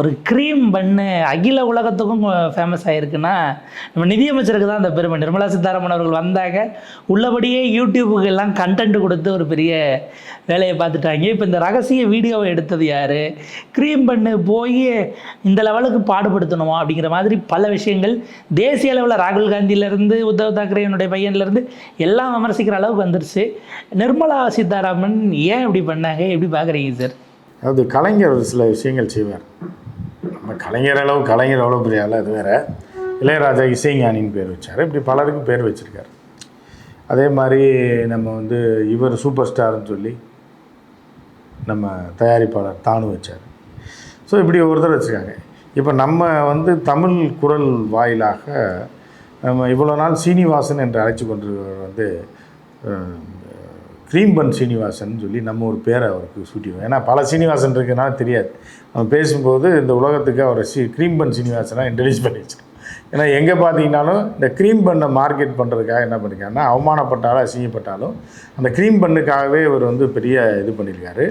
ஒரு க்ரீம் பண்ணு அகில உலகத்துக்கும் ஃபேமஸ் ஆகிருக்குன்னா நம்ம நிதியமைச்சருக்கு தான் அந்த பெருமை. நிர்மலா சீதாராமன் அவர்கள் வந்தாங்க. உள்ளபடியே யூடியூபுக்கு எல்லாம் கண்டென்ட் கொடுத்து ஒரு பெரிய வேலையை பார்த்துட்டாங்க. இப்போ இந்த ரகசிய வீடியோவை எடுத்தது யார்? க்ரீம் பண்ணு போய் இந்த லெவலுக்கு பாடுபடுத்தணுமா அப்படிங்கிற மாதிரி பல விஷயங்கள் தேசிய அளவில் ராகுல் காந்தியிலேருந்து உத்தவ் தாக்கரேனுடைய பையன்லேருந்து எல்லாம் விமர்சிக்கிற அளவுக்கு வந்துருச்சு. நிர்மலா சீதாராமன் ஏன் இப்படி பண்ணாங்க? எப்படி பார்க்குறீங்க சார் அதாவது கலைஞர் ஒரு சில விஷயங்கள் செய்வார். நம்ம கலைஞர் அளவு கலைஞர் அவ்வளோ பெரிய ஆள் அது வேறு. இளையராஜா இசைஞானின்னு பேர் வச்சார். இப்படி பலருக்கு பேர் வச்சுருக்காரு. அதே மாதிரி நம்ம வந்து இவர் சூப்பர் ஸ்டார்னு சொல்லி நம்ம தயாரிப்பாளர் தானு வச்சார். ஸோ இப்படி ஒருத்தர் வச்சுருக்காங்க. இப்போ நம்ம வந்து தமிழ் குரல் வாயிலாக நம்ம இவ்வளோ நாள் சீனிவாசன் என்று அழைச்சி கொண்டிருக்கிறவர் வந்து கிரீம்பன் சீனிவாசன் சொல்லி நம்ம ஒரு பேரை அவருக்கு சூட்டிடுவோம். ஏன்னா பல சீனிவாசன் இருக்கனால தெரியாது. அவன் பேசும்போது இந்த உலகத்துக்கு அவரை சி கிரீம்பன் சீனிவாசனாக இன்ட்ரடியூஸ் பண்ணி வச்சிருக்கோம் ஏன்னா எங்கே பார்த்தீங்கன்னாலும் இந்த க்ரீம் பண்ணை மார்க்கெட் பண்ணுறதுக்காக என்ன பண்ணியிருக்காருன்னா அவமானப்பட்டாலும் அசிங்கப்பட்டாலும் அந்த க்ரீம் பண்ணுக்காகவே இவர் வந்து பெரிய இது பண்ணியிருக்காரு.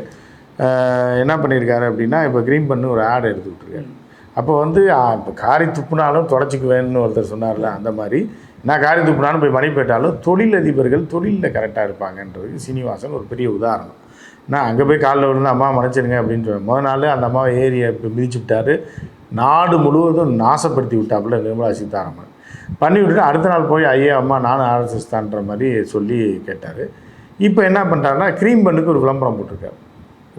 என்ன பண்ணியிருக்காரு அப்படின்னா இப்போ க்ரீம் பண்ணு ஒரு ஆட் எடுத்து விட்ருக்காரு அப்போ வந்து இப்போ காரி துப்புனாலும் தொடச்சிக்குவேன்னு ஒருத்தர் சொன்னார்ல அந்த மாதிரி. நான் காரியத்துக்கு துப்புனாலும் போய் மணி போயிட்டாலும் தொழிலதிபர்கள் தொழிலில் கரெக்டாக இருப்பாங்கன்றது சீனிவாசன் ஒரு பெரிய உதாரணம். நான் அங்கே போய் காலில் விழுந்து அம்மா மன்னிச்சிருங்க அப்படின்னு சொல்லுவேன் முதல் நாள் அந்த அம்மாவை ஏரியை மிதிச்சு விட்டார். நாடு முழுவதும் நாசப்படுத்தி விட்டாப்புல நிர்மலா சீதாராமன். பண்ணி விட்டுட்டு அடுத்த நாள் போய் ஐயா அம்மா நானும் ஆர்எஸ்எஸ் தான்ற மாதிரி சொல்லி கேட்டார். இப்போ என்ன பண்ணுறாருன்னா க்ரீம் பண்ணுக்கு ஒரு விளம்பரம் போட்டிருக்காரு.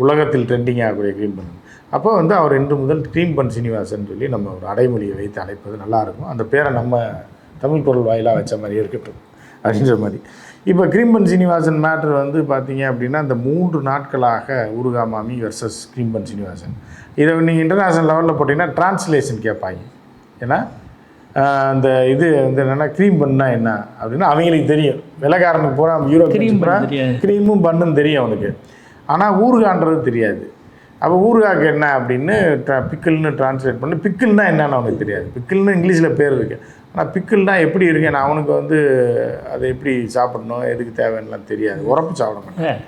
உலகத்தில் ட்ரெண்டிங் ஆகக்கூடிய க்ரீம் பண்ணு அப்போ வந்து அவர் இன்று முதல் க்ரீம் பன் சீனிவாசன் சொல்லி நம்ம ஒரு அடைமொழியை வைத்து அழைப்பது நல்லாயிருக்கும் அந்த பேரை நம்ம தமிழ் குரல் வாயிலாக வச்ச மாதிரி இருக்கட்டும் அப்படின்ற மாதிரி. இப்போ கிரீம்பன் சீனிவாசன் மேட்ரு வந்து பார்த்தீங்க அப்படின்னா இந்த மூன்று நாட்களாக ஊருகா மாமி வர்சஸ் கிரீம்பன் சீனிவாசன். இதை நீங்கள் இன்டர்நேஷ்னல் லெவலில் போட்டிங்கன்னா டிரான்ஸ்லேஷன் கேட்பாங்க. ஏன்னா அந்த இது வந்து என்னென்னா க்ரீம் பண்ணா என்ன அப்படின்னா அவங்களுக்கு தெரியும். யூரோப் Cream bun பூரா தெரியாது. க்ரீமும் பண்ணும் தெரியும் அவனுக்கு. ஆனால் ஊறுகான்றது தெரியாது. அப்போ ஊறுகாக்கு என்ன அப்படின்னு பிக்கிள்னு டிரான்ஸ்லேட் பண்ணி பிக்கிள்னா என்னன்னு அவனுக்கு தெரியாது. பிக்கிள்னு இங்கிலீஷில் பேர் இருக்குது ஆனால் பிக்கிள்னா எப்படி இருக்கேன் அவனுக்கு வந்து அதை எப்படி சாப்பிடணும்? எதுக்கு தேவைன்னுலாம் தெரியாது. உரப்பு சாப்பிட மாட்டான்.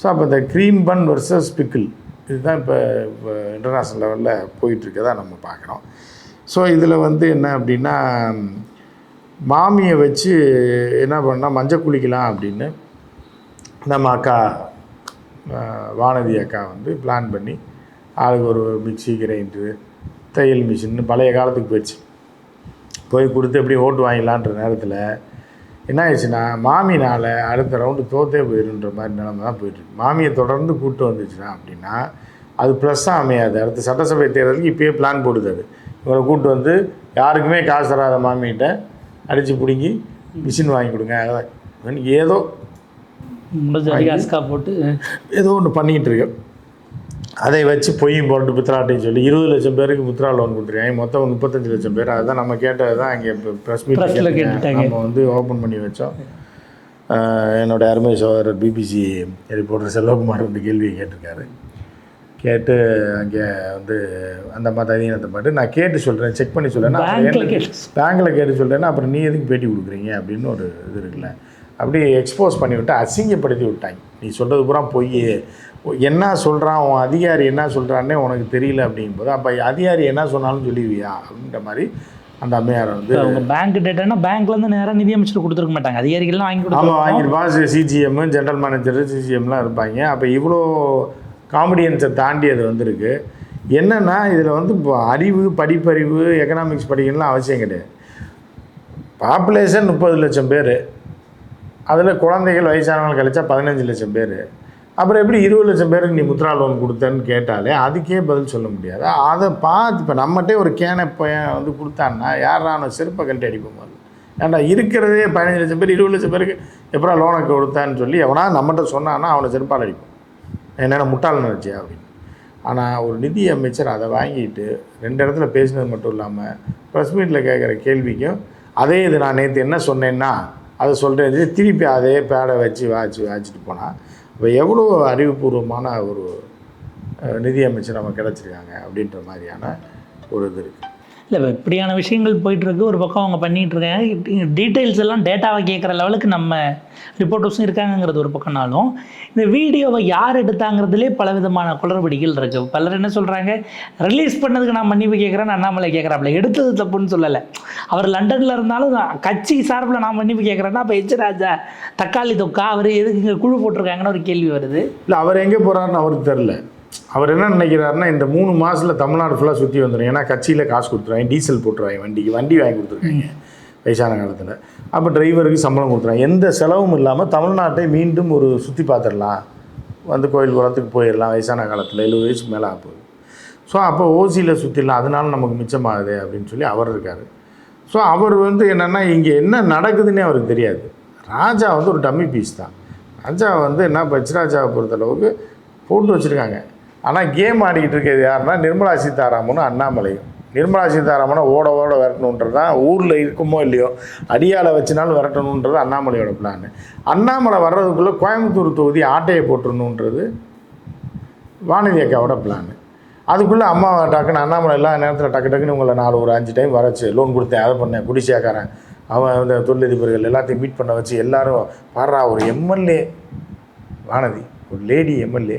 ஸோ அப்போ இந்த க்ரீம் பன் வர்சஸ் பிக்கிள் இதுதான் இப்போ இப்போ இன்டர்நேஷ்னல் லெவலில் போயிட்டுருக்கதா நம்ம பார்க்குறோம். ஸோ இதில் வந்து என்ன அப்படின்னா மாமியை வச்சு என்ன பண்ணால் மஞ்சள் குளிக்கலாம் அப்படின்னு நம்ம அக்கா வானதி அக்கா வந்து பிளான் பண்ணி ஆளுக்கு ஒரு மிக்ஸி கிரைண்டரு தையல் மிஷின் பழைய காலத்துக்கு போயிடுச்சு. போய் கொடுத்து எப்படி ஓட்டு வாங்கிடலான்ற நேரத்தில் என்ன ஆயிடுச்சுன்னா மாமினால் அடுத்த ரவுண்டு தோத்தே போயிருன்ற மாதிரி நிலைமை தான் போயிட்டுருக்கு மாமியை தொடர்ந்து கூப்பிட்டு வந்துச்சுன்னா அப்படின்னா அது ப்ளஸ்ஸாக அமையாது. அடுத்த சட்டசபை தேர்தலுக்கு இப்பயே பிளான் போடுது அது. இவரை கூப்பிட்டு வந்து யாருக்குமே காசு தராத மாமிகிட்ட அடித்து பிடுங்கி மிஷின் வாங்கி கொடுங்க. அதான் ஏதோ அஸ்கா போட்டு ஏதோ ஒன்று பண்ணிக்கிட்டு இருக்கு அதை வச்சு பொய்யும் போட்டு புத்ராட்டையும் சொல்லி இருபது லட்சம் பேருக்கு புத்ரா லோன் கொடுத்துருக்காங்க. மொத்தம் முப்பத்தஞ்சு லட்சம் பேர். அதுதான் நம்ம கேட்டது தான் இங்கே ப்ரெஸ் மீட். நம்ம வந்து ஓப்பன் பண்ணி வச்சோம். ஆஹ் என்னோட அருமை சகோதரர் பிபிசி ரிப்போர்ட்டர் செல்வகுமார் வந்து கேள்வியை கேட்டிருக்காரு. கேட்டு அங்கே வந்து அந்த மாதிரி அதீனத்தை பாட்டு நான் கேட்டு சொல்கிறேன் செக் பண்ணி சொல்கிறேன் பேங்கில் கேட்டு சொல்கிறேன்னா அப்புறம் நீ எதுக்கு பேட்டி கொடுக்குறீங்க அப்படின்னு ஒரு இது இருக்குல்ல. அப்படியே எக்ஸ்போஸ் பண்ணி விட்டு அசிங்கப்படுத்தி விட்டாங்க. நீ சொல்கிறது பூரா பொய் என்ன சொல்கிறான் உன் அதிகாரி என்ன சொல்கிறான்னே உனக்கு தெரியல அப்படிங்கும்போது அப்போ அதிகாரி என்ன சொன்னாலும் சொல்லிடுவியா? அப்படின்ற மாதிரி அந்த அம்மையாரை வந்து அவங்க பேங்க் டேட்டானா பேங்க்ல இருந்து நேரா நிதியமைச்சர் கொடுத்துருக்க மாட்டாங்க. அதிகாரிகள்லாம் வாங்கி ஆமாம் கொடுத்தாங்க வாங்கியிருப்பான் சிஜிஎம் ஜென்ரல் மேனேஜர் சிஜிஎம்லாம் இருப்பாங்க. அப்போ இவ்வளோ காமெடியன்ஸை தாண்டி அது வந்திருக்கு. என்னென்னா இதில் வந்து இப்போ அறிவு படிப்பறிவு எக்கனாமிக்ஸ் படிக்கணும்லாம் அவசியம் கிடையாது. பாப்புலேஷன் முப்பது லட்சம் பேர். அதில் குழந்தைகள் வயசானவங்க கழிச்சா பதினஞ்சு லட்சம் பேர். அப்புறம் எப்படி இருபது லட்சம் பேருக்கு நீ முத்ரா லோன் கொடுத்தேன்னு கேட்டாலே அதுக்கே பதில் சொல்ல முடியாது. அதை பார்த்து இப்போ நம்மகிட்டே ஒரு கேனை பையன் வந்து கொடுத்தான்னா யாரான செருப்பை கழட்டி அடிப்போம் அது ஏன்டா இருக்கிறதே பதினஞ்சு லட்சம் பேர் இருபது லட்சம் பேருக்கு எப்படா லோனை கொடுத்தான்னு சொல்லி எவனா நம்மகிட்ட சொன்னான்னா அவனை செருப்பால் அடிப்போம். என்னென்ன முட்டாள் நினச்சியா அப்படின்னு. ஆனால் ஒரு நிதி அமைச்சர் அதை வாங்கிட்டு ரெண்டு இடத்துல பேசினது மட்டும் இல்லாமல் ப்ரெஸ் மீட்டில் கேட்குற கேள்விக்கும் அதே இது நான் நேற்று என்ன சொன்னேன்னா அதை சொல்கிறேன் திருப்பி அதே பேடை வச்சு வாய்ச்சி வாச்சிட்டு போனால் இப்போ எவ்வளோ அறிவுபூர்வமான ஒரு நிதியமைச்சர் நம்ம கிடச்சிருக்காங்க அப்படின்ற மாதிரியான ஒரு இது இருக்குது இல்லை இப்படியான விஷயங்கள் போயிட்டுருக்கு. ஒரு பக்கம் அவங்க பண்ணிகிட்ருக்காங்க டீட்டெயில்ஸ் எல்லாம் டேட்டாவை கேட்குற லெவலுக்கு நம்ம ரிப்போர்ட்டர்ஸும் இருக்காங்கங்கிறது ஒரு பக்கம்னாலும் இந்த வீடியோவை யார் எடுத்தாங்கிறதுலே பல விதமான குளறுபடிகள் இருக்குது பலர் என்ன சொல்கிறாங்க ரிலீஸ் பண்ணதுக்கு நான் மன்னிப்பு கேட்குறேன்னு அண்ணாமலை கேட்குறாப்புல எடுத்தது தப்புன்னு சொல்லலை. அவர் லண்டனில் இருந்தாலும் கட்சி சார்பில் நான் மன்னிப்பு கேட்குறேன்னா அப்போ எச் ராஜா தக்காளி தொக்கா அவர் எதுக்கு இங்கே குழு போட்டிருக்காங்கன்னு ஒரு கேள்வி வருது. இல்லை அவர் எங்கே போகிறாருன்னு அவருக்கு தெரில அவர் என்ன நினைக்கிறாருன்னா இந்த மூணு மாதத்தில் தமிழ்நாடு ஃபுல்லாக சுற்றி வந்துடும் ஏன்னா கட்சியில் காசு கொடுத்துருவாங்க டீசல் போட்டுருவாங்க வண்டிக்கு வண்டி வாங்கி கொடுத்துருக்காங்க வயசான காலத்தில். அப்போ டிரைவருக்கு சம்பளம் கொடுத்துருவாங்க. எந்த செலவும் இல்லாமல் தமிழ்நாட்டை மீண்டும் ஒரு சுற்றி பார்த்துடலாம். வந்து கோயில் குளத்துக்கு போயிடலாம் வயசான காலத்தில் எழுபது வயசுக்கு மேலே ஆகும் ஸோ அப்போ ஓசியில் சுற்றிடலாம் அதனால நமக்கு மிச்சமாகுது அப்படின்னு சொல்லி அவர் இருக்கார். ஸோ அவர் வந்து என்னென்னா இங்கே என்ன நடக்குதுன்னே அவருக்கு தெரியாது. ராஜா வந்து ஒரு டம்மி பீஸ் தான். ராஜா வந்து என்ன பச்ராஜாவை பொறுத்தளவுக்கு போட்டு வச்சுருக்காங்க. ஆனால் கேம் ஆடிக்கிட்டு இருக்கிறது யாருன்னா நிர்மலா சீதாராமனும் அண்ணாமலையும் நிர்மலா சீதாராமனை ஓட ஓட விரட்டணுன்றது தான் ஊரில் இருக்குமோ இல்லையோ அடியாலை வச்சுனாலும் விரட்டணுன்றது அண்ணாமலையோட பிளான் அண்ணாமலை வர்றதுக்குள்ளே கோயம்புத்தூர் தொகுதி ஆட்டையை போட்டுருணுன்றது வானதி அக்காவோட பிளான் அதுக்குள்ளே அம்மா டக்குன்னு அண்ணாமலை எல்லா நேரத்தில் டக்கு டக்குன்னு உங்களை நாலு ஒரு அஞ்சு டைம் வரச்சு லோன் கொடுத்தேன் அதை பண்ணேன் குடிசையாக்காரன் அவன் இந்த தொழிலதிபர்கள் எல்லாத்தையும் மீட் பண்ண வச்சு எல்லாரும் பாடுறா ஒரு எம்எல்ஏ வானதி. ஒரு லேடி எம்எல்ஏ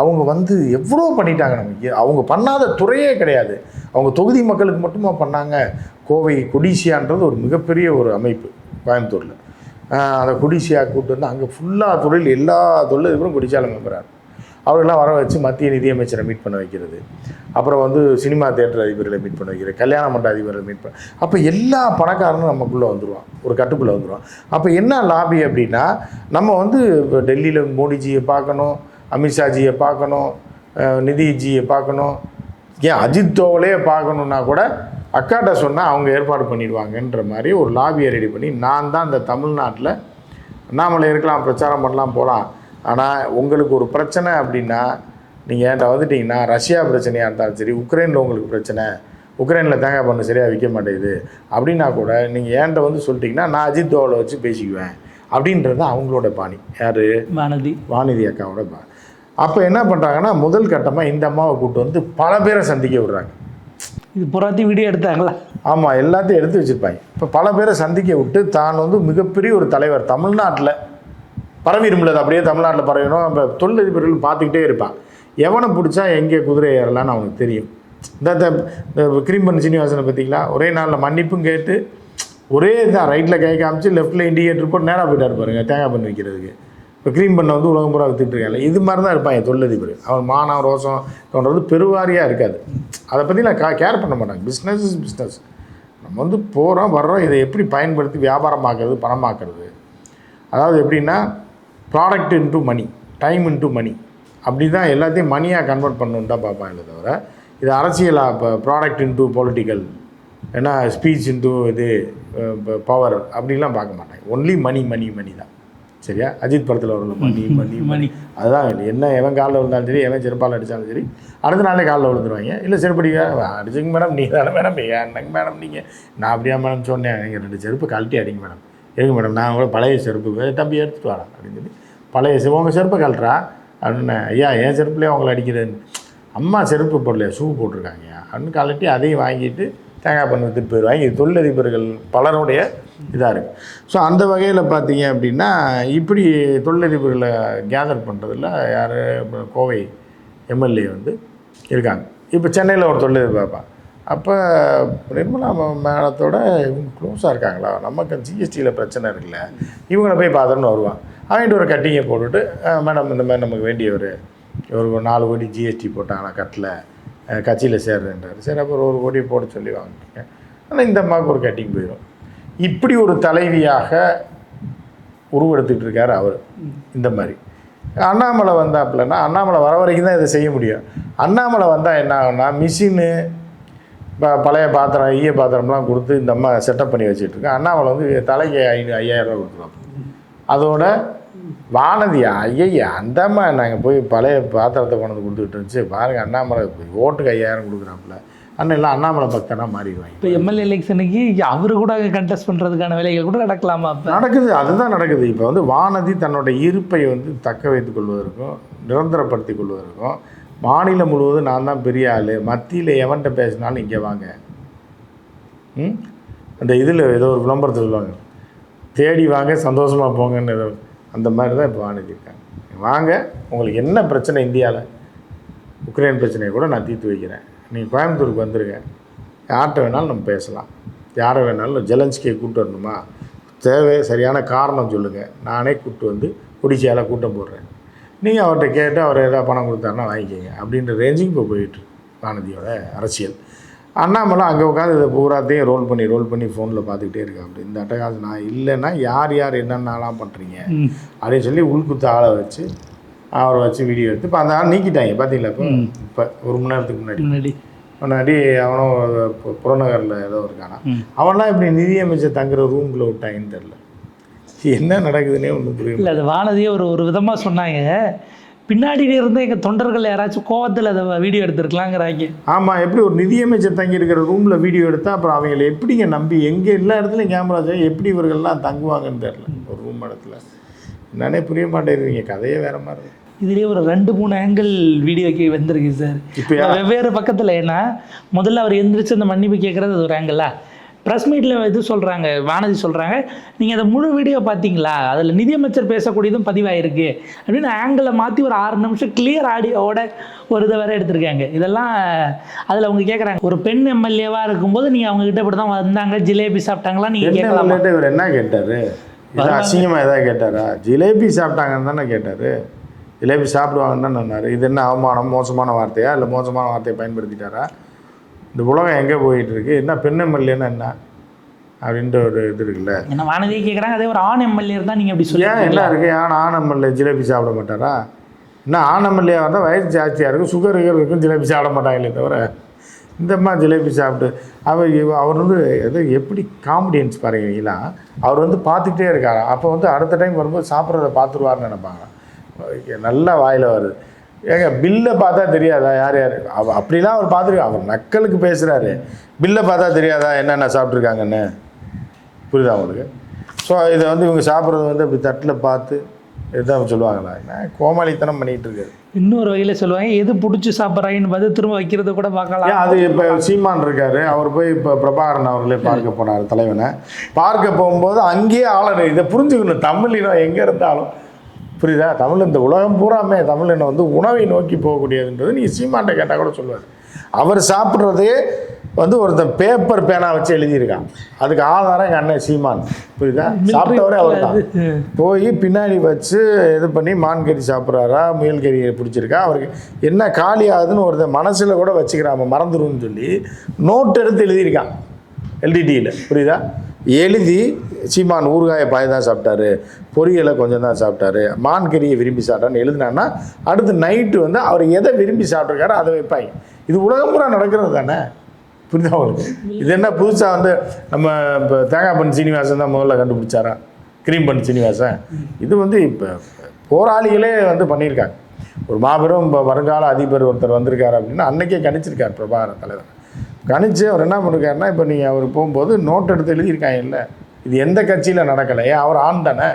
அவங்க வந்து எவ்வளோ பண்ணிட்டாங்க நமக்கு அவங்க பண்ணாத துறையே கிடையாது. அவங்க தொகுதி மக்களுக்கு மட்டுமா பண்ணாங்க? கோவை கொடிசியான்றது ஒரு மிகப்பெரிய ஒரு அமைப்பு கோயம்புத்தூரில். அந்த கொடிசியா கூப்பிட்டு வந்து அங்கே ஃபுல்லாக தொழில் எல்லா தொழிலதிபரும் கொடிசியாவில் மெம்பரார் அவர்கள்லாம் வர வச்சு மத்திய நிதியமைச்சரை மீட் பண்ண வைக்கிறது. அப்புறம் வந்து சினிமா தேட்டர் அதிபர்களை மீட் பண்ண வைக்கிறது. கல்யாண மண்ட அதிபர்களை மீட் பண்ண அப்போ எல்லா பணக்காரனும் நமக்குள்ளே வந்துடுவான் ஒரு கட்டுக்குள்ளே வந்துடுவான் அப்போ என்ன லாபி அப்படின்னா நம்ம வந்து இப்போ டெல்லியில் மோடிஜியை பார்க்கணும் அமித்ஷாஜியை பார்க்கணும் நிதிஜியை பார்க்கணும். ஏன் அஜித் தோவலையே பார்க்கணுன்னா கூட அக்காட்ட சொன்னால் அவங்க ஏற்பாடு பண்ணிடுவாங்கன்ற மாதிரி ஒரு லாபியை ரெடி பண்ணி நான் தான் இந்த தமிழ்நாட்டில் அண்ணாமலை இருக்கலாம் பிரச்சாரம் பண்ணலாம் போகலாம். ஆனால் உங்களுக்கு ஒரு பிரச்சனை அப்படின்னா நீங்கள் என்கிட்ட வந்துட்டீங்கன்னா ரஷ்யா பிரச்சனையாக இருந்தாலும் சரி உக்ரைனில் உங்களுக்கு பிரச்சனை உக்ரைனில் தேங்காய் பண்ணு சரியாக விற்க மாட்டேங்குது அப்படின்னா கூட நீங்கள் என்கிட்ட வந்து சொல்லிட்டீங்கன்னா நான் அஜித் தோவலை வச்சு பேசிக்குவேன் அப்படின்றது அவங்களோட பாணி. யார்? வானதி. வானதி அக்காவோட பாணி அப்போ என்ன பண்ணுறாங்கன்னா முதல் கட்டமாக இந்த அம்மாவை கூப்பிட்டு வந்து பல பேரை சந்திக்க விடுறாங்க. இது புறாத்தி வீடியோ எடுத்தாங்களா? ஆமாம் எல்லாத்தையும் எடுத்து வச்சுருப்பாங்க. இப்போ பல பேரை சந்திக்க விட்டு தான் வந்து மிகப்பெரிய ஒரு தலைவர் தமிழ்நாட்டில் பரவிடும்ல அது அப்படியே தமிழ்நாட்டில் பரவிடும். நம்ம தொழிலதிபர்கள் பார்த்துக்கிட்டே இருப்பான் எவனை பிடிச்சா எங்கே குதிரை ஏறலான்னு அவனுக்கு தெரியும். இந்த இந்த- கிரீம்பன் சீனிவாசனை பார்த்தீங்களா? ஒரே நாளில் மன்னிப்பும் கேட்டு ஒரே தான் ரைட்டில் கை காமிச்சு லெஃப்ட்டில் இண்டிகேட்டர் போட்டு நேராக போயிட்டார் பாருங்க தேங்காய் பண்ணி வைக்கிறதுக்கு. இப்போ க்ரீம் பண்ண வந்து உலகம் பூரா வித்துட்டு இருக்காங்க இது மாதிரி தான் இருப்பான் என் தொழிலதிபர் அவன் மானம் ரோசம் தோன்றது பெருவாரியாக இருக்காது. அதை பற்றி நான் கா கேர் பண்ண மாட்டாங்க. பிஸ்னஸ் இஸ் பிஸ்னஸ் நம்ம வந்து போகிறோம் வர்றோம் இதை எப்படி பயன்படுத்தி வியாபாரமாக்குறது பணமாக்குறது? அதாவது எப்படின்னா product into money time into money அப்படி தான் எல்லாத்தையும் மணியாக கன்வெர்ட் பண்ணணுன்னு தான் பார்ப்பாங்களே தவிர இது அரசியலாக இப்போ ப்ராடக்ட் இன்ட்டு பொலிட்டிக்கல் ஏன்னா ஸ்பீச் இன்ட்டு இது பவர் அப்படிலாம் பார்க்க மாட்டாங்க. ஒன்லி மணி மணி மணி தான். சரியா? அஜித் படத்தில் வரல மணி மணி மணி அதுதான் என்ன எவன் காலில் விழுந்தாலும் சரி எவன் செருப்பால் அடித்தாலும் சரி அடுத்த நாளே காலில் விழுந்துருவாங்க. இல்லை செருப்படிக்க அடிச்சுங்க மேடம் நீ தானே மேடம் என்னங்க மேடம் நீங்கள் நான் அப்படியா மேடம் சொன்னேன். நீங்கள் ரெண்டு செருப்பு கழட்டி அடிங்க மேடம். எதுக்கு மேடம்? நான் கூட பழைய செருப்பு தம்பி எடுத்துகிட்டு வரேன் அப்படின்னு சொல்லி. பழைய செருப்பு உங்கள் செருப்பை கழட்டுறா அப்படின்னு. ஐயா என் செருப்புலேயே அவங்கள அடிக்கிறேன்னு அம்மா செருப்பு போடலையா? ஷூ போட்டிருக்காங்க அப்படின்னு கழட்டி அதையும் வாங்கிட்டு தேங்காய் பண்ணி வித்துட்டு போயிடுவாங்க. இது தொழிலதிபர்கள் பலருடைய இதாக இருக்குது ஸோ அந்த வகையில் பார்த்தீங்க அப்படின்னா இப்படி தொழிலதிபர்களை கேதர் பண்ணுறதுல யார்? கோவை எம்எல்ஏ வந்து இருக்காங்க. இப்போ சென்னையில் ஒரு தொழிலதிபர் பார்ப்பான் அப்போ நிர்மலா மேடத்தோட இவங்க க்ளோஸாக இருக்காங்களா? நமக்கு ஜிஎஸ்டியில் பிரச்சனை இருக்குல்ல. இவங்கள போய் பார்த்தோம்னு வருவான். அவன்கிட்ட ஒரு கட்டிங்கை போட்டுட்டு மேடம் இந்த மாதிரி நமக்கு வேண்டியவர் ஒரு நாலு கோடி ஜிஎஸ்டி போட்டாங்களா கட்டில்? கட்சியில் சேர்றேன்றார் சரி அப்புறம் ஒரு கோடியை போட சொல்லி வாங்கிட்டீங்க ஆனால் இந்த அம்மாவுக்கு ஒரு கட்டிங் போயிடும் இப்படி ஒரு தலைவியாக உருவெடுத்துட்டு இருக்காரு அவர். இந்த மாதிரி. அண்ணாமலை வந்தாப்புலன்னா அண்ணாமலை வர வரைக்கும் தான் இதை செய்ய முடியும். அண்ணாமலை வந்தால் என்ன ஆகும்னா மிஷினு இப்போ பழைய பாத்திரம் ஈய பாத்திரம்லாம் கொடுத்து இந்த அம்மா செட்டப் பண்ணி வச்சுட்டு இருக்கேன் அண்ணாமலை வந்து தலைக்கு ஐநூ ஐயாயிரம் ரூபா கொடுத்துருவாங்க அதோட வானதி ஐயா அந்த அம்மா நாங்கள் போய் பழைய பாத்திரத்தை கொண்டு கொடுத்துக்கிட்டு இருந்துச்சு. பாருங்கள் அண்ணாமலை ஓட்டுக்கு ஐயாயிரம் கொடுக்குறாப்புல. அண்ணன் எல்லாம் அண்ணாமலை பக்தனாக மாறிடுவாங்க இப்போ எம்எல்ஏ எலெக்ஷனுக்கு அவரு கூட கண்டெஸ்ட் பண்ணுறதுக்கான வேலைகள் கூட நடக்கலாமா நடக்குது அதுதான் நடக்குது. இப்போ வந்து வானதி தன்னோட இருப்பை வந்து தக்க வைத்துக் கொள்வதற்கும் நிரந்தரப்படுத்திக் கொள்வதற்கும் மாநிலம் முழுவதும் நான் தான் பெரிய ஆள். மத்தியில் எவன்கிட்ட பேசினாலும் இங்கே வாங்க. ம்? அந்த இதில் ஏதோ ஒரு விளம்பரத்தில் சொல்லுவாங்க. தேடி வாங்க சந்தோஷமாக போங்கன்னு ஏதோ. அந்த மாதிரி தான் இப்போ வாங்கிட்டு வாங்க உங்களுக்கு என்ன பிரச்சனை இந்தியாவில் உக்ரைன் பிரச்சனையை கூட நான் தீர்த்து வைக்கிறேன். நீங்கள் கோயம்புத்தூருக்கு வந்துருங்க. யார்கிட்ட வேணாலும் நம்ம பேசலாம். யாரை வேணாலும் ஜெலன்ஸ்கியை கூப்பிட்டு வரணுமா? தேவை சரியான காரணம் சொல்லுங்கள் நானே கூப்பிட்டு வந்து குடிச்சியால் கூட்டம் போடுறேன். நீங்கள் அவர்கிட்ட கேட்டு அவர் ஏதாவது பணம் கொடுத்தாருன்னா வாங்கிக்கோங்க அப்படின்ற ரேஞ்சுக்கு இப்போ போயிட்டு வானதியோட அரசியல். அண்ணாமலை அங்கே உட்காந்து இதை பூராத்தையும் ரோல் பண்ணி ரோல் பண்ணி ஃபோனில் பார்த்துக்கிட்டே இருக்கா அப்படி இந்த அட்டகாசம் நான் இல்லைன்னா யார் யார் என்னென்னலாம் பண்ணுறீங்க. அப்படின்னு சொல்லி உள்குத்து ஆளை வச்சு அவரை வச்சு வீடியோ எடுத்து இப்போ அந்த ஆள் நீக்கிட்டாங்க. பார்த்தீங்களா இப்போ? இப்போ ஒரு மணி நேரத்துக்கு முன்னாடி. முன்னாடி. முன்னாடி அவனும் புறநகரில் ஏதோ இருக்கானா. அவன்லாம் இப்படி நிதியமைச்சர் தங்குற ரூம்குள்ளே விட்டாங்கன்னு தெரில என்ன நடக்குதுன்னே ஒன்றும் புரியல. இல்லை அது வானதியே ஒரு ஒரு விதமாக சொன்னாங்க. பின்னாடி இருந்து எங்கள் தொண்டர்கள் யாராச்சும் கோவத்தில் அதை வீடியோ எடுத்துருக்கலாங்கிறாங்க. ஆமாம் எப்படி ஒரு நிதியமைச்சர் தங்கி இருக்கிற ரூமில் வீடியோ எடுத்தால் அப்புறம் அவங்கள எப்படிங்க நம்பி எங்கே எல்லா இடத்துலையும் கேமரா எப்படி இவர்கள்லாம் தங்குவாங்கன்னு தெரில ஒரு ரூம் இடத்துல. என்னன்னே புரிய மாட்டேங்குதுங்க கதையே வேற மாதிரி. இதுலேயே ஒரு ரெண்டு மூணு ஆங்கிள் வீடியோக்கு வந்திருக்கு சார். இப்போ வெவ்வேறு பக்கத்தில் ஏன்னா முதல்ல அவர் எந்திரிச்சு அந்த மன்னிப்பு கேட்குறது அது ஒரு ஆங்கிளா ப்ரெஸ் மீட்டில் இது சொல்கிறாங்க வானதி சொல்கிறாங்க நீங்கள் அதை முழு வீடியோ பார்த்தீங்களா? அதில் நிதியமைச்சர் பேசக்கூடியதும் பதிவாயிருக்கு. அப்படின்னு ஆங்கிளை மாற்றி ஒரு ஆறு நிமிஷம் கிளியர் ஆடியோவோட ஒரு இதை வேற எடுத்திருக்காங்க. இதெல்லாம் அதில் அவங்க கேட்குறாங்க ஒரு பெண் எம்எல்ஏவாக இருக்கும்போது நீங்கள் அவங்க கிட்ட இப்படி தான் வந்தாங்க ஜிலேபி சாப்பிட்டாங்களா? நீங்கள் கேட்கலாமா? இவர் என்ன கேட்டார்? அசிங்கமாக எதாவது கேட்டாரா? ஜிலேபி சாப்பிட்டாங்கன்னு தானே கேட்டார்? ஜிலேபி சாப்பிடுவாங்கன்னு தான் சொன்னார்? இது என்ன அவமானம் மோசமான வார்த்தையா? இல்லை மோசமான வார்த்தையை பயன்படுத்திட்டாரா? இந்த உலகம் எங்கே போயிட்டு இருக்கு என்ன பெண் எம்எல்ஏன்னா என்ன? அப்படின்ற ஒரு இது இருக்குல்ல. ஏன்னா வானதியே கேட்குறாங்க அதே ஒரு ஆண் எம்எல்ஏ தான் நீங்கள் அப்படி சொல்லி ஏன் என்ன இருக்குது ஏன் ஆண் எம்எல்ஏ ஜிலேபி சாப்பிட மாட்டாரா? என்ன ஆண் எம்எல்ஏ வந்தால் வயசு ஜாஸ்தியாக இருக்கும் சுகர் இருக்கும் ஜிலேபி சாப்பிட மாட்டாங்களே தவிர இந்தம்மா ஜிலேபி சாப்பிட்டு அவர் அவர் வந்து எது எப்படி காமெடியன்ஸ் பாருங்களா அவர் வந்து பார்த்துக்கிட்டே இருக்காரு? அப்போ வந்து அடுத்த டைம் வரும்போது சாப்பிட்றத பார்த்துருவாருன்னு நினைப்பாங்க. நல்லா வாயில் வருது. ஏங்க பில்லை பார்த்தா தெரியாதா? யார் யார்? அவ அப்படிலாம் அவர் பார்த்துருக்கா அவர் நக்கலுக்கு பேசுகிறாரு பில்லை பார்த்தா தெரியாதா? என்னென்ன சாப்பிட்ருக்காங்கன்னு புரியுதா உங்களுக்கு? ஸோ இதை வந்து இவங்க சாப்பிட்றது வந்து அப்படி தட்டில் பார்த்து இதுதான் சொல்லுவாங்களா? என்ன கோமாளித்தனம் பண்ணிகிட்டு இருக்காரு. இன்னொரு வகையில் சொல்லுவாங்க எது பிடிச்சி சாப்பிட்றாங்கன்னு பார்த்து திரும்ப வைக்கிறத கூட பார்க்கலாம். அது இப்போ சீமான் இருக்காரு. அவர் போய் இப்போ பிரபாகரன் அவர்களே பார்க்க போனார் தலைவனை. பார்க்க போகும்போது அங்கேயே ஆளர் இதை புரிஞ்சுக்கணும். தமிழினம் எங்கே இருந்தாலும். புரியுதா? தமிழ் இந்த உலகம் பூராமே தமிழினம் வந்து உணவை நோக்கி போகக்கூடியதுன்றது நீங்கள் சீமான்ட்ட கேட்டால் கூட சொல்லுவார். அவர் சாப்பிட்றதே வந்து ஒருத்தன் பேப்பர் பேனா வச்சு எழுதியிருக்கான். அதுக்கு ஆதாரம் எங்கள் அண்ணன் சீமான். புரியுதா? சாப்பிட்டவரே அவர் தான் போய் பின்னாடி வச்சு இது பண்ணி மான் கறி சாப்பிட்றாரா? முயல் கறி பிடிச்சிருக்கா? அவருக்கு என்ன காலி ஆகுதுன்னு ஒருத்தன் மனசில் கூட வச்சுக்கிறான். மறந்துடும்னு சொல்லி நோட் எடுத்து எழுதியிருக்கான். எல்டிடியில் புரியுதா? எழுதி சீமான் ஊறுகாயை பாய் தான் சாப்பிட்டாரு. பொரியலை கொஞ்சம் தான் சாப்பிட்டாரு. மான் கறியை விரும்பி சாப்பிட்டான்னு எழுதினான்னா அடுத்து நைட்டு வந்து அவர் எதை விரும்பி சாப்பிட்ருக்காரோ அதை வைப்பாங்க இது உலகம் பூரா நடக்கிறது தானே? புரியுதா உங்களுக்கு? இது என்ன புதுசாக வந்து நம்ம இப்போ தேங்காய் பண்ணி சீனிவாசன் தான் முதல்ல கண்டுபிடிச்சாரா? க்ரீம் பண்ணி சீனிவாசன். இது வந்து இப்போ போராளிகளே வந்து பண்ணியிருக்காங்க. ஒரு மாபெரும் இப்போ வருங்கால அதிபர் ஒருத்தர் வந்திருக்காரு அப்படின்னா அன்னைக்கே கணிச்சிருக்கார் பிரபாகர தலைவர். கணிச்சு அவர் என்ன பண்ணிருக்காருன்னா இப்போ நீங்கள் அவர் போகும்போது நோட் எடுத்து எழுதியிருக்காங்க இல்லை. இது எந்த கட்சியில் நடக்கலை ஏன் அவர் ஆண் தானே?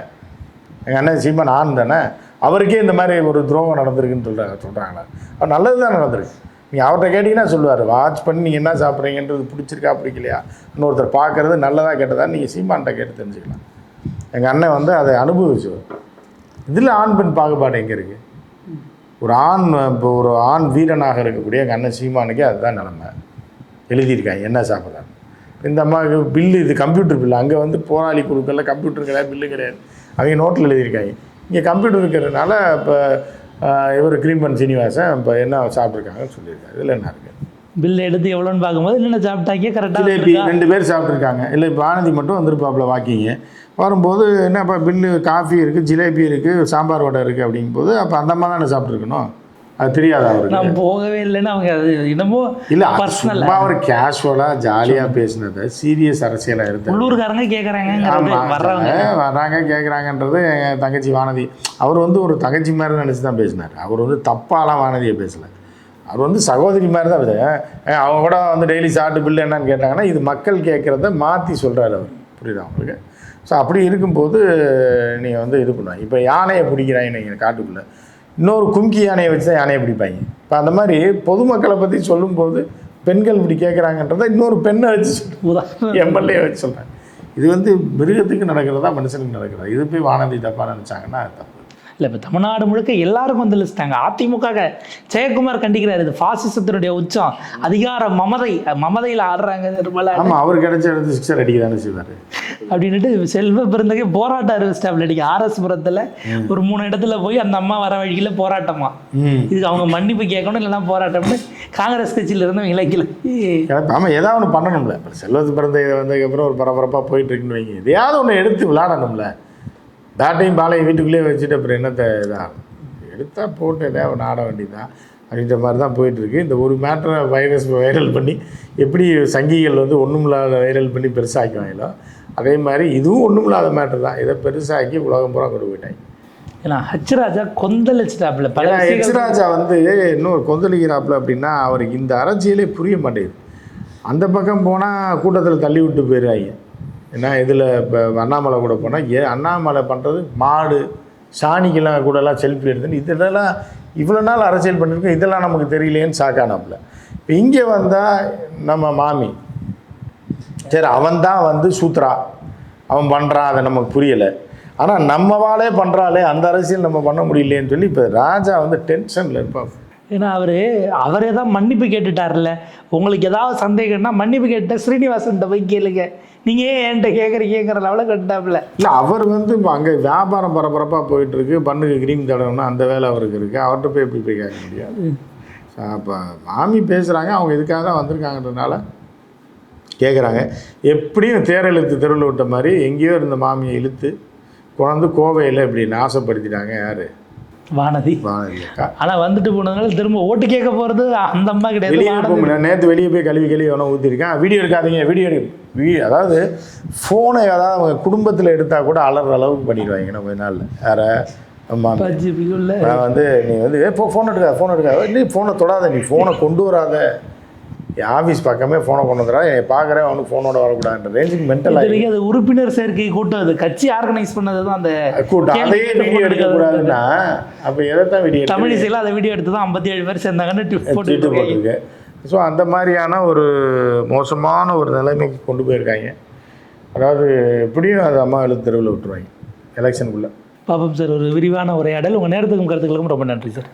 எங்கள் அண்ணன் சீமான் ஆண் தானே? அவருக்கே இந்த மாதிரி ஒரு துரோகம் நடந்திருக்குன்னு சொல்கிறாங்க சொல்கிறாங்களே அவர் நல்லது தான் நடந்திருக்கு. நீங்கள் அவர்கிட்ட கேட்டிங்கன்னா சொல்லுவார் வாட்ச் பண்ணி நீங்கள் என்ன சாப்பிட்றீங்கன்றது பிடிச்சிருக்கா பிடிக்கலையா? இன்னொருத்தர் பார்க்குறது நல்லதா கேட்டதான்னு நீங்கள் சீமான்கிட்ட கேட்டு தெரிஞ்சுக்கலாம். எங்கள் அண்ணன் வந்து அதை அனுபவிச்சு இதில் ஆண் பெண் பாகுபாடு எங்கே இருக்குது ஒரு ஆண் இப்போ ஒரு ஆண் வீரனாக இருக்கக்கூடிய எங்கள் அண்ணன் சீமானுக்கே அதுதான் நிலமை. எழுதியிருக்காங்க என்ன சாப்பிட்றாங்க இந்த அம்மாவுக்கு பில்லு இது கம்ப்யூட்டர் பில்லு அங்கே வந்து போராளி குழுக்களில் கம்ப்யூட்டர் கிடையாது பில்லு கிடையாது. அவங்க நோட்டில் எழுதியிருக்காங்க. இங்கே கம்ப்யூட்டர் இருக்கிறதுனால இப்போ இவர் கிரீம்பன் சீனிவாசன் இப்போ என்ன சாப்பிட்ருக்காங்கன்னு சொல்லியிருக்காரு. இதில் என்ன இருக்குது பில் எடுத்து எவ்வளோன்னு பார்க்கும்போது என்னென்ன சாப்பிட்டாக்கே ஜிலேபி கரெக்டாக ரெண்டு பேர் சாப்பிட்ருக்காங்க இல்லை இப்போ ஆனந்தி மட்டும் வந்திருப்பாப்புல வாக்கிங்க வரும்போது என்னப்பா பில்லு காஃபி இருக்குது ஜிலேபி இருக்குது சாம்பார் வடை இருக்குது அப்படிங்கும்போது அப்போ அந்த மாதிரி தானே சாப்பிட்ருக்கணும் அது தெரியாதா அவருக்கு? நான் போகவே இல்லைன்னு அவங்க அது என்னமோ இல்லை பர்சனல் அவர் கேஷுவலாக ஜாலியாக பேசினதை சீரியஸ் அரசியலாக எடுத்தார் உள்ளூர்காரங்க கேட்குறாங்க ஆமாம் வர்றவங்க. வர்றாங்க கேட்குறாங்கன்றது என் தங்கச்சி வானதி. அவர் வந்து ஒரு தங்கச்சி மாதிரி நினச்சி தான் பேசினார். அவர் வந்து தப்பாலாம் வானதியை பேசலை. அவர் வந்து சகோதரி மாதிரி தான் அவங்க கூட வந்து டெய்லி சாப்பிட்டு பில்லு என்னன்னு கேட்டாங்கன்னா இது மக்கள் கேட்குறத மாற்றி சொல்கிறாரு அவர். புரியுதா உங்களுக்கு? ஸோ அப்படி இருக்கும்போது நீங்கள் வந்து இது பண்ணுவாங்க இப்போ யானையை பிடிக்கிறாங்க நீங்கள் காட்டுக்குள்ளே. இன்னொரு கும்கி யானையை வச்சு தான் யானையை பிடிப்பாங்க. இப்போ அந்த மாதிரி பொதுமக்களை பற்றி சொல்லும்போது பெண்கள் இப்படி கேட்குறாங்கன்றதை இன்னொரு பெண்ணை வச்சு உதாரணம் எம்எல்ஏ வச்சு சொல்கிறேன் இது வந்து மிருகத்துக்கு நடக்கிறதா மனுஷனுக்கு நடக்கிறதா? இது போய் வானதி தப்பாக நினச்சாங்கன்னா தப்பு. இல்லை இப்போ தமிழ்நாடு முழுக்க எல்லாருக்கும் வந்து லிஸ்ட்டாங்க அதிமுக ஜெயக்குமார் கண்டிக்கிறார். இது ஃபாசிசத்தினுடைய உச்சம். அதிகார மமதை மமதையில் ஆடுறாங்க அவர் கிடைச்ச இடத்து சிக்ஸர் அடிக்க தானே செய்வார் அப்படின்ட்டு செல்வ பிறந்தகே போராட்டம் அறிவிச்சிட்டாப்ல அடிக்க ஆர்எஸ் புரத்தில் ஒரு மூணு இடத்துல போய் அந்த அம்மா வர வழியில் போராட்டமா. இதுக்கு அவங்க மன்னிப்பு கேட்கணும் இல்லைன்னா போராட்டம்னு காங்கிரஸ் கட்சியில இருந்து இலக்கில. ஆமாம் ஏதாவது ஒன்று பண்ணணும்ல. செல்வத்து பிறந்த வந்ததுக்கப்புறம் ஒரு பரபரப்பாக போயிட்டு இருக்குன்னு வைங்க. எதையாவது ஒன்று எடுத்து விளாடணும்ல பேட்டையும் பாலையும் வீட்டுக்குள்ளேயே வச்சுட்டு அப்புறம் என்னத்தை இதாக எடுத்தா போட்டு ஏதாவது ஒன்று ஆட வேண்டியதுதான். அப்படின்ற மாதிரி தான் போயிட்டுருக்கு. இந்த ஒரு மேட்டரை வைரஸ் வைரல் பண்ணி எப்படி சங்கிகள் வந்து ஒன்றும் இல்லாத வைரல் பண்ணி பெருசாக்குவாங்களோ அதே மாதிரி இதுவும் ஒன்றும் இல்லாத மேட்டர் தான். இதை பெருசாக்கி உலகம் பூரா கொண்டு போயிட்டாங்க. ஏன்னா ஹச் ராஜா கொந்தளிச்சிட்டாப்ல பல எச்ராஜா வந்து இன்னொரு கொந்தளிக்கிறாப்புல அப்படின்னா அவருக்கு இந்த அரசியலே புரிய மாட்டேங்குது. அந்த பக்கம் போனால் கூட்டத்தில் தள்ளி விட்டு போயிடுறாங்க ஏன்னா இதில் இப்போ அண்ணாமலை கூட போனால் ஏ அண்ணாமலை பண்ணுறது மாடு சாணிக்கெல்லாம் கூடலாம் செல்ஃபி எடுத்துன்னு இதெல்லாம் இவ்வளோ நாள் அரசியல் பண்ணியிருக்கோம் இதெல்லாம் நமக்கு தெரியலையேன்னு சாக்கானாப்புல இப்போ இங்கே வந்தால் நம்ம மாமி சரி அவன் தான் வந்து சூத்ரா. அவன் பண்ணுறான் அதை நமக்கு புரியலை. ஆனால் நம்மவாளே பண்ணுறாளே அந்த அரசியல் நம்ம பண்ண முடியலையேன்னு சொல்லி இப்போ ராஜா வந்து டென்ஷனில் இருப்பான். ஏன்னா அவரு அவரே தான் மன்னிப்பு கேட்டுட்டார்ல உங்களுக்கு ஏதாவது சந்தேகம்னா மன்னிப்பு கேட்ட ஸ்ரீனிவாசன்கிட்ட போய் கேளுங்க. நீங்க ஏன் என்கிட்ட கேட்குறீங்கிற லெவலில் கட்டாப்ல இல்லை அவர் வந்து இப்போ அங்கே வியாபாரம் பரபரப்பாக போயிட்டுருக்கு. பண்ணுக்கு கிரீம் தடவைனா அந்த வேலை அவருக்கு இருக்குது அவர்கிட்ட போய் எப்படி போய் கேட்க முடியாது அப்போ மாமி பேசுகிறாங்க அவங்க இதுக்காக தான் வந்திருக்காங்கன்றதுனால கேட்குறாங்க எப்படியும் தேர் இழுத்து தெருவில் விட்ட மாதிரி எங்கேயோ இருந்த மாமியை இழுத்து கொண்டு கோவையில் இப்படி நாசப்படுத்திட்டாங்க யார்? வானதி. வானதி அக்கா. ஆனா வந்துட்டு போனதுனால திரும்ப ஓட்டு கேட்க போறது அந்த அம்மா கிடையாது வெளியே. போக நேற்று வெளியே போய் கழுவி கழுவி எவனோ ஊற்றிருக்கேன் வீடியோ எடுக்காதீங்க வீடியோ எடு. வீ அதாவது ஃபோனை அதாவது அவங்க குடும்பத்தில் எடுத்தால் கூட அலற அளவுக்கு பண்ணிடுவாங்க நம்ம நாளில். பிகுல்ல நான் வந்து நீ வந்து ஏ ஃபோன் எடுக்காத ஃபோன் எடுக்காத நீ ஃபோனை தொடாத நீ ஃபோனை கொண்டு வராத. என் ஆஃபீஸ் பக்கமே ஃபோனை கொண்டு வந்துடா. என்னை பார்க்குறேன் அவனுக்கு ஃபோனோட வரக்கூடாதுன்ற ரேஞ்சுக்கு மென்டல் ஆகி அது உறுப்பினர் சேர்க்கை கூட்டம் அது. கட்சி ஆர்கனைஸ் பண்ணது தான் அந்த கூட்டம். அதையே வீடியோ எடுக்கக்கூடாதுன்னா அப்போ எதை தான் வீடியோ தமிழிசையில் அந்த வீடியோ எடுத்து தான் ஐம்பத்தி ஏழு பேர் சேர்ந்தாங்கன்னு ட்வீட் போட்டு போட்டிருக்கு ஸோ அந்த மாதிரியான ஒரு மோசமான ஒரு நிலைமைக்கு கொண்டு போயிருக்காங்க. அதாவது எப்படியும் அது அம்மா எழுத்து தெருவில் விட்டுருவாங்க. எலெக்ஷனுக்குள்ளே பாப்போம் சார் ஒரு விரிவான உரையாடல். உங்கள் நேரத்துக்கும் கருத்துக்களுக்கும் ரொம்ப நன்றி சார்.